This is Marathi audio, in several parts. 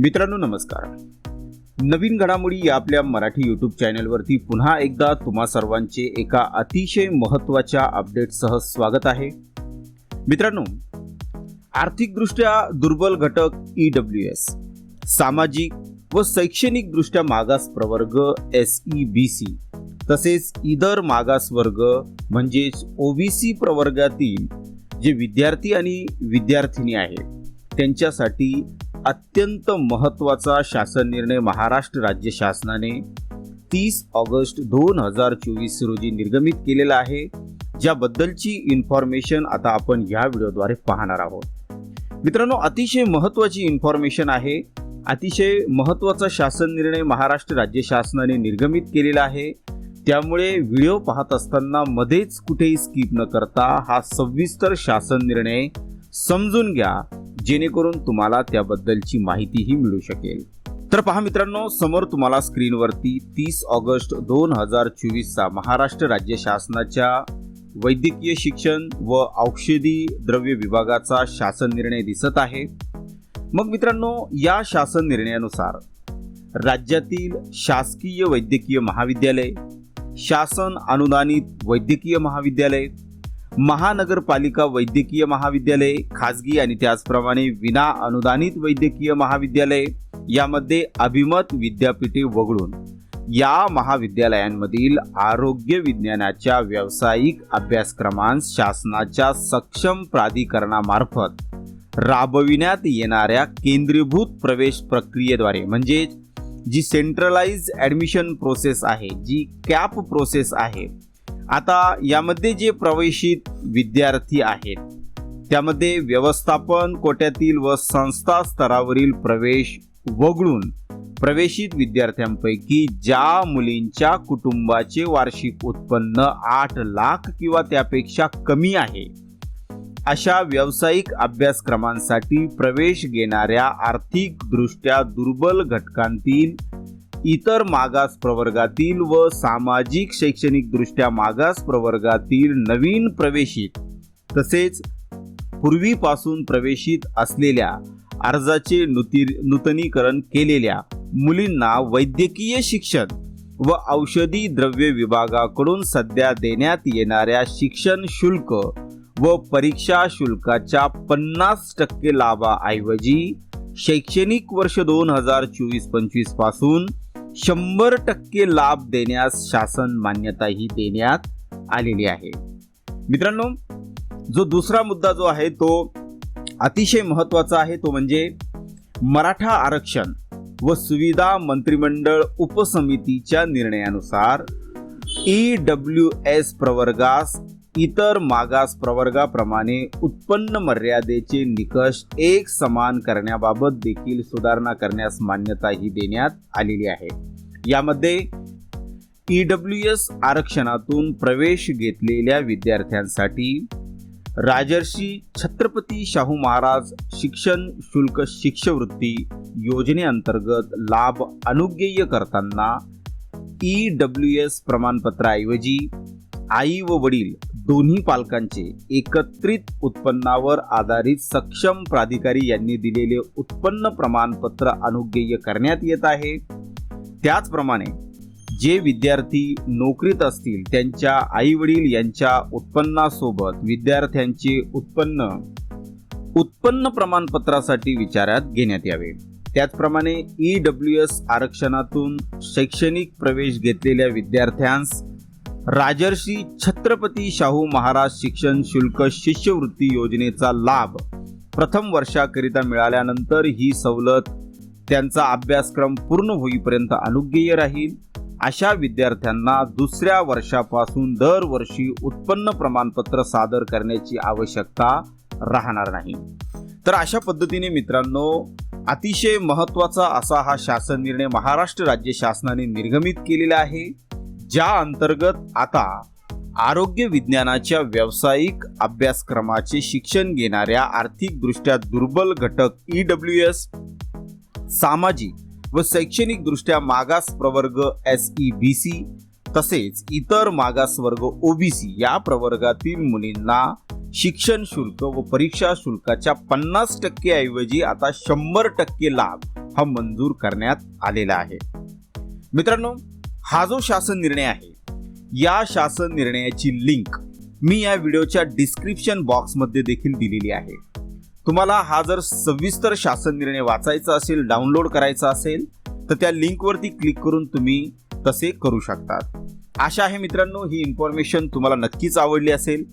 मित्रांनो नमस्कार. नवीन घडामोडी या आपल्या मराठी यूट्यूब चॅनलवरती पुन्हा एकदा तुम्हा सर्वांचे एका अतिशय महत्त्वाच्या अपडेटसह स्वागत आहे. मित्रांनो आर्थिकदृष्ट्या दुर्बल घटक ई डब्ल्यू एस सामाजिक व शैक्षणिकदृष्ट्या मागास प्रवर्ग एस ई बी सी तसेच इतर मागास वर्ग म्हणजेच ओबीसी प्रवर्गातील जे विद्यार्थी आणि विद्यार्थिनी आहेत त्यांच्यासाठी अत्यंत महत्त्वाचा शासन निर्णय महाराष्ट्र राज्य शासनाने तीस ऑगस्ट दोन हजार चोवीस रोजी निर्गमित केलेला आहे ज्याबद्दलची इन्फॉर्मेशन आता आपण या व्हिडिओद्वारे पाहणार आहोत. मित्रांनो अतिशय महत्त्वाची इन्फॉर्मेशन आहे. अतिशय महत्त्वाचा शासन निर्णय महाराष्ट्र राज्य शासनाने निर्गमित केलेला आहे. त्यामुळे व्हिडिओ पाहत असताना मध्येच कुठेही स्किप न करता हा सविस्तर शासन निर्णय समजून घ्या. जेणेकरून तुम्हाला त्याबद्दलची माहितीही मिळू शकेल. तर पहा मित्रांनो समोर तुम्हाला स्क्रीनवरती तीस ऑगस्ट दोन हजार चोवीसचा महाराष्ट्र राज्य शासनाच्या वैद्यकीय शिक्षण व औषधी द्रव्य विभागाचा शासन निर्णय दिसत आहे. मग मित्रांनो या शासन निर्णयानुसार राज्यातील शासकीय वैद्यकीय महाविद्यालय शासन अनुदानित वैद्यकीय महाविद्यालय महानगरपालिका वैद्यकीय महाविद्यालय खाजगी आणि त्याचप्रमाणे विना अनुदानित वैद्यकीय महाविद्यालय यामध्ये अभिमत विद्यापीठे वगळून या महाविद्यालयांमधील आरोग्य विज्ञानाच्या व्यावसायिक अभ्यासक्रमांस शासनाच्या सक्षम प्राधिकरणामार्फत राबविण्यात येणाऱ्या केंद्रीभूत प्रवेश प्रक्रियेद्वारे म्हणजेच जी सेंट्रलाइज ॲडमिशन प्रोसेस आहे जी कॅप प्रोसेस आहे आता यामध्ये जे प्रवेशित विद्यार्थी आहेत त्यामध्ये व्यवस्थापन कोट्यातील व संस्था स्तरावरील प्रवेश वगळून प्रवेशित विद्यार्थ्यांपैकी ज्या मुलींच्या कुटुंबाचे वार्षिक उत्पन्न आठ लाख किंवा त्यापेक्षा कमी आहे अशा व्यावसायिक अभ्यासक्रमांसाठी प्रवेश घेणाऱ्या आर्थिकदृष्ट्या दुर्बल घटकांतील इतर मागास प्रवर्गातील व सामाजिक शैक्षणिकदृष्ट्या मागास प्रवर्गातील नवीन प्रवेशित तसेच पूर्वीपासून प्रवेशित असलेल्या अर्जाचे नुती नूतनीकरण केलेल्या मुलींना वैद्यकीय शिक्षण व औषधी द्रव्य विभागाकडून सध्या देण्यात येणाऱ्या शिक्षण शुल्क व परीक्षा शुल्काच्या पन्नास टक्के लाभाऐवजी शैक्षणिक वर्ष दोन हजार चोवीस पंचवीसपासून शंभर टक्के लाभ देण्यास शासन मान्यताही देण्यात आलेली आहे. मित्रांनो जो दुसरा मुद्दा जो आहे तो अतिशय महत्त्वाचा आहे. तो म्हणजे मराठा आरक्षण व सुविधा मंत्रिमंडळ उपसमितीच्या निर्णयानुसार ई डब्ल्यू एस प्रवर्गास इतर मागास प्रवर्गाप्रमाणे उत्पन्न मर्यादेचे निकष एक समान करण्याबाबत देखील सुधारणा करण्यास मान्यताही देण्यात आलेली आहे. यामध्ये ई डब्ल्यू एस आरक्षणातून प्रवेश घेतलेल्या विद्यार्थ्यांसाठी राजर्षी छत्रपती शाहू महाराज शिक्षण शुल्क शिष्यवृत्ती योजनेअंतर्गत लाभ अनुज्ञेय करताना ई डब्ल्यू एस प्रमाणपत्राऐवजी आई व वडील दोन्ही पालकांचे एकत्रित उत्पन्नावर आधारित सक्षम प्राधिकारी यांनी दिलेले उत्पन्न प्रमाणपत्र अनुज्ञेय करण्यात येत आहे. त्याचप्रमाणे जे विद्यार्थी नोकरीत असतील त्यांच्या आई वडील यांच्या उत्पन्नासोबत विद्यार्थ्यांचे उत्पन्न उत्पन्न प्रमाणपत्रासाठी विचारात घेण्यात यावे. त्याचप्रमाणे ई डब्ल्यू एस आरक्षणातून शैक्षणिक प्रवेश घेतलेल्या विद्यार्थ्यांस राजर्षी छत्रपती शाहू महाराज शिक्षण शुल्क शिष्यवृत्ती योजनेचा लाभ प्रथम वर्षाकरिता मिळाल्यानंतर ही सवलत त्यांचा अभ्यासक्रम पूर्ण होईपर्यंत अनुज्ञेय राहील. अशा विद्यार्थ्यांना दुसऱ्या वर्षापासून दरवर्षी उत्पन्न प्रमाणपत्र सादर करण्याची आवश्यकता राहणार नाही. तर अशा पद्धतीने मित्रांनो अतिशय महत्त्वाचा असा हा शासन निर्णय महाराष्ट्र राज्य शासनाने निर्गमित केलेला आहे. ज्या अंतर्गत आता आरोग्य विज्ञानाच्या व्यावसायिक अभ्यासक्रमाचे शिक्षण घेणाऱ्या आर्थिकदृष्ट्या दुर्बल घटक ई डब्ल्यू एस सामाजिक व शैक्षणिकदृष्ट्या मागास प्रवर्ग एस ई बी सी तसेच इतर मागासवर्ग ओबीसी या प्रवर्गातील मुलींना शिक्षण शुल्क व परीक्षा शुल्काच्या पन्नास टक्के ऐवजी आता शंभर टक्के लाभ हा मंजूर करण्यात आलेला आहे. मित्रांनो हा जो शासन निर्णय आहे या शासन निर्णयाची लिंक मी या व्हिडिओच्या डिस्क्रिप्शन बॉक्समध्ये देखील दिलेली आहे. तुम्हाला हा जर सविस्तर शासन निर्णय वाचायचा असेल डाउनलोड करायचा असेल तर त्या लिंकवरती क्लिक करून तुम्ही तसे करू शकतात. आशा आहे मित्रांनो ही इन्फॉर्मेशन तुम्हाला नक्कीच आवडली असेल.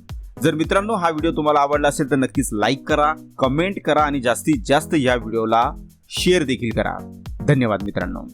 जर मित्रांनो हा व्हिडिओ तुम्हाला आवडला असेल तर नक्कीच लाईक करा कमेंट करा आणि जास्तीत जास्त या व्हिडिओला शेअर देखील करा. धन्यवाद मित्रांनो.